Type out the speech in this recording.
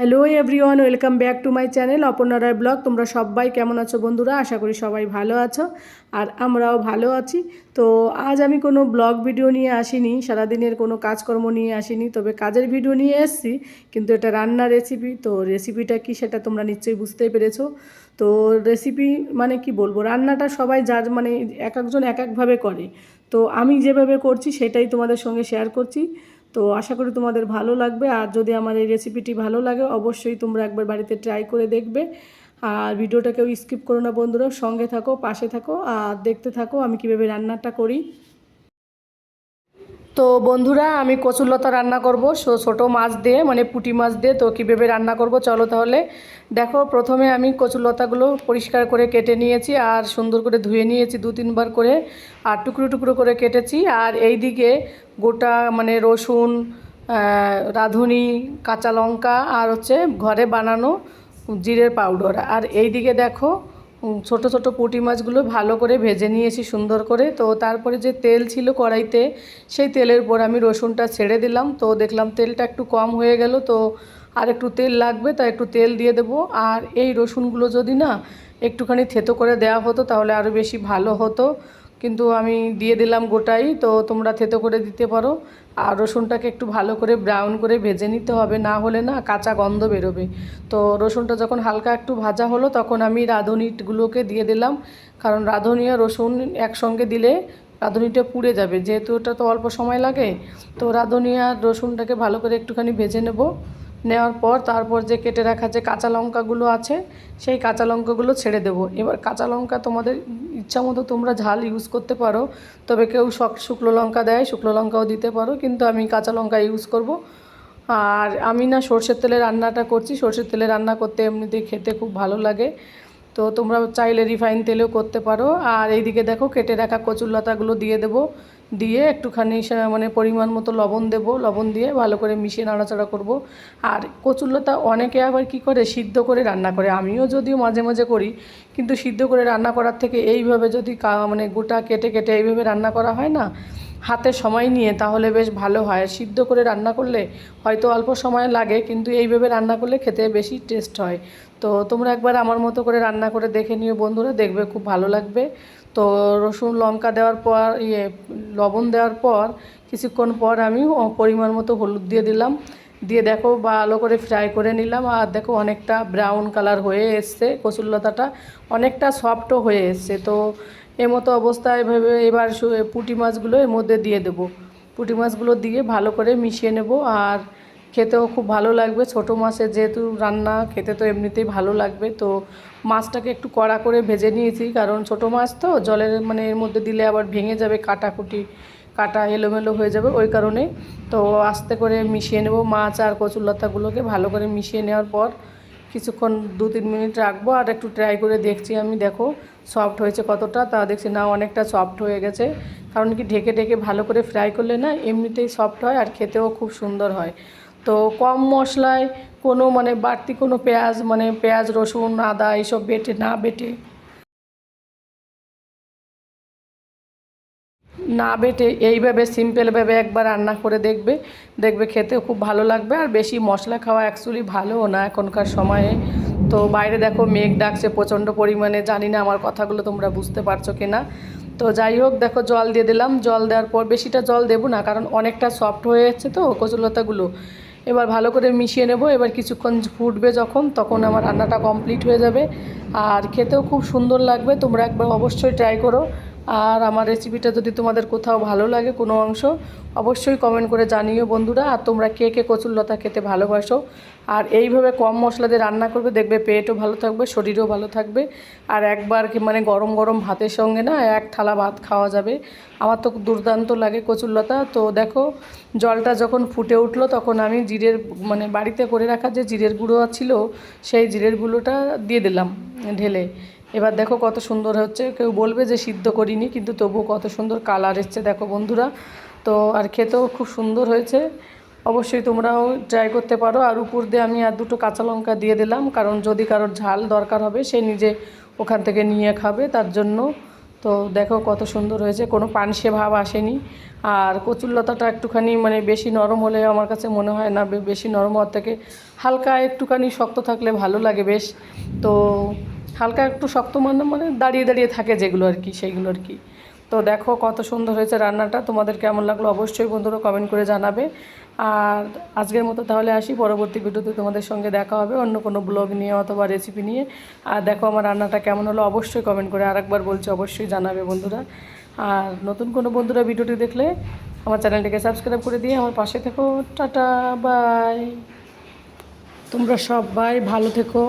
Hello everyone welcome back to my channel Aparna Roy blog তোমরা সবাই কেমন আছো বন্ধুরা? আশা করি সবাই ভালো আছো আর আমরাও ভালো আছি। তো আজ আমি কোনো ব্লগ ভিডিও নিয়ে আসিনি, সারাদিনের কোনো কাজকর্ম নিয়ে আসিনি, তবে কাজের ভিডিও নিয়ে এসেছি, কিন্তু এটা রান্নার রেসিপি তো রেসিপিটা কি সেটা তোমরা নিশ্চয়ই বুঝতেই পেরেছ। তো রেসিপি মানে কি বলব, রান্নাটা সবাই যার মানে এক একজন এক একভাবে করে। তো আমি যেভাবে করছি সেটাই তোমাদের সঙ্গে শেয়ার করছি। তো আশা করি তোমাদের ভালো লাগবে। আর যদি আমার এই রেসিপিটি ভালো লাগে, অবশ্যই তোমরা একবার বাড়িতে ট্রাই করে দেখবে। আর ভিডিওটাকেও স্কিপ করো না বন্ধুরা, সঙ্গে থাকো, পাশে থাকো, আর দেখতে থাকো আমি কীভাবে রান্নাটা করি। তো বন্ধুরা, আমি কচুরলতা রান্না করব। ছোটো মাছ দিয়ে মানে পুঁটি মাছ দিয়ে, তো কীভাবে রান্না করব চলো তাহলে। দেখো, প্রথমে আমি কচুরলতাগুলো পরিষ্কার করে কেটে নিয়েছি আর সুন্দর করে ধুয়ে নিয়েছি দু তিনবার করে, আর টুকরো টুকরো করে কেটেছি। আর এই দিকে গোটা মানে রসুন রাঁধুনি, কাঁচা লঙ্কা, আর হচ্ছে ঘরে বানানো জিরের পাউডার। আর এই দিকে দেখো ছোট ছোট পুঁটি মাছগুলো ভালো করে ভেজে নিয়েছি সুন্দর করে। তো তারপরে যে তেল ছিল কড়াইতে, সেই তেলের পর আমি রসুনটা ছেড়ে দিলাম। তো দেখলাম তেলটা একটু কম হয়ে গেল, তো আর একটু তেল লাগবে তা একটু তেল দিয়ে দেবো। আর এই রসুনগুলো যদি না একটুখানি থেতো করে দেওয়া হতো, তাহলে আরও বেশি ভালো হতো। কিন্তু আমি দিয়ে দিলাম গোটাই, তো তোমরা থেতো করে দিতে পারো। আর রসুনটাকে একটু ভালো করে ব্রাউন করে ভেজে নিতে হবে, না হলে না কাঁচা গন্ধ বেরোবে। তো রসুনটা যখন হালকা একটু ভাজা হলো, তখন আমি রাঁধুনিগুলোকে দিয়ে দিলাম। কারণ রাঁধুনি আর রসুন একসঙ্গে দিলে রাঁধুনিটা পুড়ে যাবে, যেহেতু ওটা তো অল্প সময় লাগে। তো রাঁধুনি আর রসুনটাকে ভালো করে একটুখানি ভেজে নেব। নেওয়ার পর তারপর যে কেটে রাখা যে কাঁচা লঙ্কাগুলো আছে, সেই কাঁচা লঙ্কাগুলো ছেড়ে দেবো। এবার কাঁচা লঙ্কা তোমাদের ইচ্ছা মতো তোমরা ঝাল ইউজ করতে পারো, তবে কেউ শক শুকনো লঙ্কা দেয়, শুকনো লঙ্কাও দিতে পারো, কিন্তু আমি কাঁচা লঙ্কা ইউজ করব। আর আমি না সর্ষের তেলে রান্নাটা করছি, সর্ষের তেলে রান্না করতে এমনিতে খেতে খুব ভালো লাগে। তো তোমরা চাইলে রিফাইন তেলেও করতে পারো। আর এইদিকে দেখো কেটে রাখা কচুর লতাগুলো দিয়ে দেবো। দিয়ে একটুখানি মানে পরিমাণ মতো লবণ দেব, লবণ দিয়ে ভালো করে মিশিয়ে নাড়াচাড়া করব। আর কচুরলতা অনেকে আবার কি করে, সিদ্ধ করে রান্না করে। আমিও যদিও মাঝে মাঝে করি, কিন্তু সিদ্ধ করে রান্না করার থেকে এইভাবে যদি মানে গোটা কেটে কেটে এইভাবে রান্না করা হয় না হাতে সময় নিয়ে তাহলে বেশ ভালো হয়। সিদ্ধ করে রান্না করলে হয়তো অল্প সময় লাগে, কিন্তু এইভাবে রান্না করলে খেতে বেশি টেস্ট হয়। তো তোমরা একবার আমার মতো করে রান্না করে দেখে নিও বন্ধুরা, দেখবে খুব ভালো লাগবে। তো রসুন, লঙ্কা দেওয়ার পর ইয়ে লবণ দেওয়ার পর, কিছুক্ষণ পর আমি পরিমাণ মতো হলুদ দিয়ে দিলাম। দিয়ে দেখো ভালো করে ফ্রাই করে নিলাম। আর দেখো অনেকটা ব্রাউন কালার হয়ে এসছে কচুরলতাটা অনেকটা সফটও হয়ে এসছে। তো এমতো অবস্থায় এভাবে এবার পুঁটি মাছগুলো এর মধ্যে দিয়ে দেবো। পুঁটি মাছগুলো দিয়ে ভালো করে মিশিয়ে নেব আর খেতেও খুব ভালো লাগবে। ছোটো মাছের যেহেতু রান্না, খেতে তো এমনিতেই ভালো লাগবে। তো মাছটাকে একটু কড়া করে ভেজে নিয়েছি, কারণ ছোটো মাছ তো জলের মানে এর মধ্যে দিলে আবার ভেঙে যাবে, কাটাকুটি, কাটা এলোমেলো হয়ে যাবে ওই কারণে। তো আস্তে করে মিশিয়ে নেব মাছ আর কচুরলতাগুলোকে ভালো করে মিশিয়ে নেওয়ার পর। কিছুক্ষণ দু তিন মিনিট রাখব আর একটু ট্রাই করে দেখছি আমি, দেখো সফট হয়েছে কতটা, তা দেখছি না অনেকটা সফট হয়ে গেছে। কারণ কি ঢেকে ঢেকে ভালো করে ফ্রাই করলে না এমনিতেই সফট হয় আর খেতেও খুব সুন্দর হয়। তো কম মশলায় কোনো মানে বাড়তি কোনো পেঁয়াজ মানে পেঁয়াজ, রসুন, আদা এইসব বেটে, না বেটে না বেটে এইভাবে সিম্পলভাবে একবার রান্না করে দেখবে। দেখবে খেতে খুব ভালো লাগবে আর বেশি মশলা খাওয়া অ্যাকচুয়ালি ভালোও না এখনকার সময়ে। তো বাইরে দেখো মেঘ ডাকছে প্রচণ্ড পরিমাণে, জানি না আমার কথাগুলো তোমরা বুঝতে পারছ কি না তো যাই হোক, দেখো জল দিয়ে দিলাম। জল দেওয়ার পর বেশিটা জল দেবো না, কারণ অনেকটা সফট হয়ে যাচ্ছে তো কচুলতাগুলো। এবার ভালো করে মিশিয়ে নেব। এবার কিছুক্ষণ ফুটবে যখন, তখন আমার রান্নাটা কমপ্লিট হয়ে যাবে। আর খেতেও খুব সুন্দর লাগবে, তোমরা একবার অবশ্যই ট্রাই করো। আর আমার রেসিপিটা যদি তোমাদের কোথাও ভালো লাগে কোনো অংশ, অবশ্যই কমেন্ট করে জানিও বন্ধুরা। আর তোমরা কে কে কচুরলতা খেতে ভালোবাসো? আর এইভাবে কম মশলা দিয়ে রান্না করবে, দেখবে পেটও ভালো থাকবে, শরীরও ভালো থাকবে। আর একবার কি মানে গরম গরম ভাতের সঙ্গে না এক থালা ভাত খাওয়া যাবে। আমার তো দুর্দান্ত লাগে কচুরলতা তো দেখো, জলটা যখন ফুটে উঠল তখন আমি জিরের মানে বাড়িতে করে রাখা যে জিরের গুঁড়ো ছিল, সেই জিরের গুঁড়োটা দিয়ে দিলাম ঢেলে। এবার দেখো কত সুন্দর হচ্ছে। কেউ বলবে যে সিদ্ধ করিনি, কিন্তু তবু কত সুন্দর কালার এসছে দেখো বন্ধুরা। তো আর খেতেও খুব সুন্দর হয়েছে। অবশ্যই তোমরাও ট্রাই করতে পারো। আর উপর দিয়ে আমি আর দুটো কাঁচা লঙ্কা দিয়ে দিলাম, কারণ যদি কারোর ঝাল দরকার হবে, সে নিজে ওখান থেকে নিয়ে খাবে তার জন্য। তো দেখো কত সুন্দর হয়েছে, কোনো পানসে ভাব আসেনি। আর কচুরলতাটা একটুখানি মানে বেশি নরম হলে আমার কাছে মনে হয় না বেশি নরম হওয়ার থেকে হালকা একটুখানি শক্ত থাকলে ভালো লাগে বেশ। তো হালকা একটু শক্ত মানে মানে দাঁড়িয়ে দাঁড়িয়ে থাকে যেগুলো আর কি, সেইগুলো আর কি। তো দেখো কত সুন্দর হয়েছে রান্নাটা। তোমাদের কেমন লাগল অবশ্যই বন্ধুরা কমেন্ট করে জানাবে। আর আজকের মতো তাহলে আসি। পরবর্তী ভিডিওতে তোমাদের সঙ্গে দেখা হবে অন্য কোনো ব্লগ নিয়ে অথবা রেসিপি নিয়ে। আর দেখো আমার রান্নাটা কেমন হলো অবশ্যই কমেন্ট করে আরেকবার বলছি, অবশ্যই জানাবে বন্ধুরা। আর নতুন কোনো বন্ধুরা ভিডিওটি দেখলে আমার চ্যানেলটিকে সাবস্ক্রাইব করে দিয়ে আমার পাশে থেকো। টাটা বাই তোমরা সবাই ভালো থেকো।